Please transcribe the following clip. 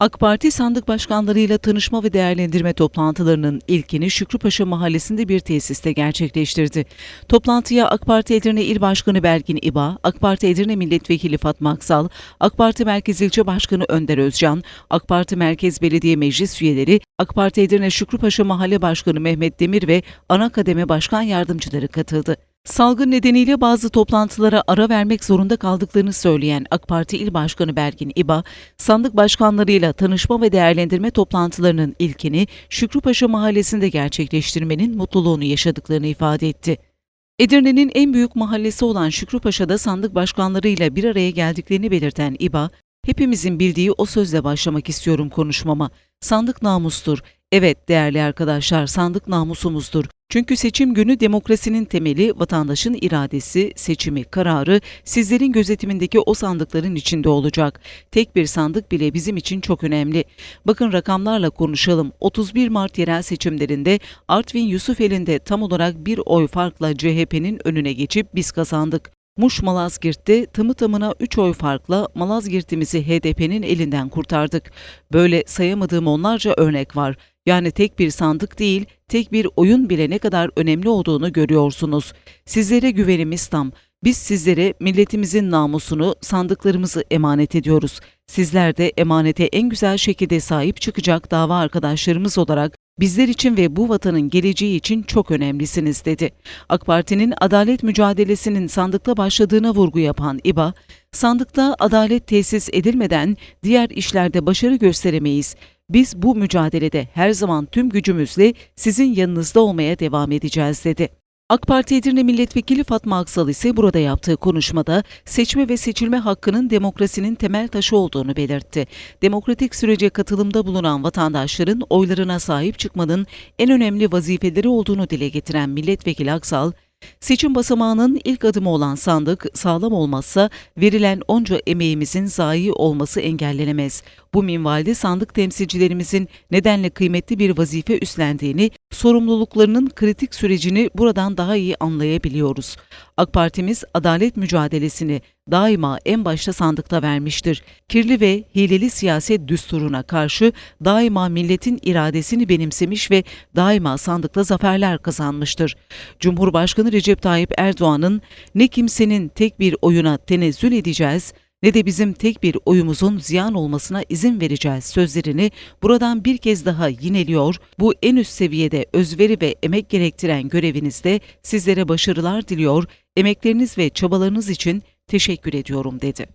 AK Parti sandık başkanlarıyla tanışma ve değerlendirme toplantılarının ilkini Şükrüpaşa Mahallesi'nde bir tesiste gerçekleştirdi. Toplantıya AK Parti Edirne İl Başkanı Belgin İba, AK Parti Edirne Milletvekili Fatma Aksal, AK Parti Merkez İlçe Başkanı Önder Özcan, AK Parti Merkez Belediye Meclis üyeleri, AK Parti Edirne Şükrüpaşa Mahalle Başkanı Mehmet Demir ve ana kademe başkan yardımcıları katıldı. Salgın nedeniyle bazı toplantılara ara vermek zorunda kaldıklarını söyleyen AK Parti İl Başkanı Bergin İba, sandık başkanlarıyla tanışma ve değerlendirme toplantılarının ilkini Şükrüpaşa Mahallesi'nde gerçekleştirmenin mutluluğunu yaşadıklarını ifade etti. Edirne'nin en büyük mahallesi olan Şükrüpaşa'da sandık başkanlarıyla bir araya geldiklerini belirten İba, hepimizin bildiği o sözle başlamak istiyorum konuşmama. Sandık namustur. Evet değerli arkadaşlar sandık namusumuzdur. Çünkü seçim günü demokrasinin temeli vatandaşın iradesi, seçimi, kararı sizlerin gözetimindeki o sandıkların içinde olacak. Tek bir sandık bile bizim için çok önemli. Bakın rakamlarla konuşalım. 31 Mart yerel seçimlerinde Artvin Yusufeli'nde tam olarak bir oy farkla CHP'nin önüne geçip biz kazandık. Muş Malazgirt'te tamı tamına 3 oy farkla Malazgirt'imizi HDP'nin elinden kurtardık. Böyle sayamadığım onlarca örnek var. Yani tek bir sandık değil, tek bir oyun bile ne kadar önemli olduğunu görüyorsunuz. Sizlere güvenimiz tam. Biz sizlere milletimizin namusunu, sandıklarımızı emanet ediyoruz. Sizler de emanete en güzel şekilde sahip çıkacak dava arkadaşlarımız olarak bizler için ve bu vatanın geleceği için çok önemlisiniz dedi. AK Parti'nin adalet mücadelesinin sandıkta başladığına vurgu yapan İBA, sandıkta adalet tesis edilmeden diğer işlerde başarı gösteremeyiz. Biz bu mücadelede her zaman tüm gücümüzle sizin yanınızda olmaya devam edeceğiz dedi. AK Parti Edirne Milletvekili Fatma Aksal ise burada yaptığı konuşmada seçme ve seçilme hakkının demokrasinin temel taşı olduğunu belirtti. Demokratik sürece katılımda bulunan vatandaşların oylarına sahip çıkmanın en önemli vazifeleri olduğunu dile getiren Milletvekili Aksal, Seçim basamağının ilk adımı olan sandık sağlam olmazsa verilen onca emeğimizin zayi olması engellenemez. Bu minvalde sandık temsilcilerimizin nedenle kıymetli bir vazife üstlendiğini, sorumluluklarının kritik sürecini buradan daha iyi anlayabiliyoruz. AK Partimiz adalet mücadelesini daima en başta sandıkta vermiştir. Kirli ve hileli siyaset düsturuna karşı daima milletin iradesini benimsemiş ve daima sandıkta zaferler kazanmıştır. Cumhurbaşkanı Recep Tayyip Erdoğan'ın ne kimsenin tek bir oyuna tenezzül edeceğiz, ne de bizim tek bir oyumuzun ziyan olmasına izin vereceğiz sözlerini buradan bir kez daha yineliyor. Bu en üst seviyede özveri ve emek gerektiren görevinizde sizlere başarılar diliyor, emekleriniz ve çabalarınız için teşekkür ediyorum dedi.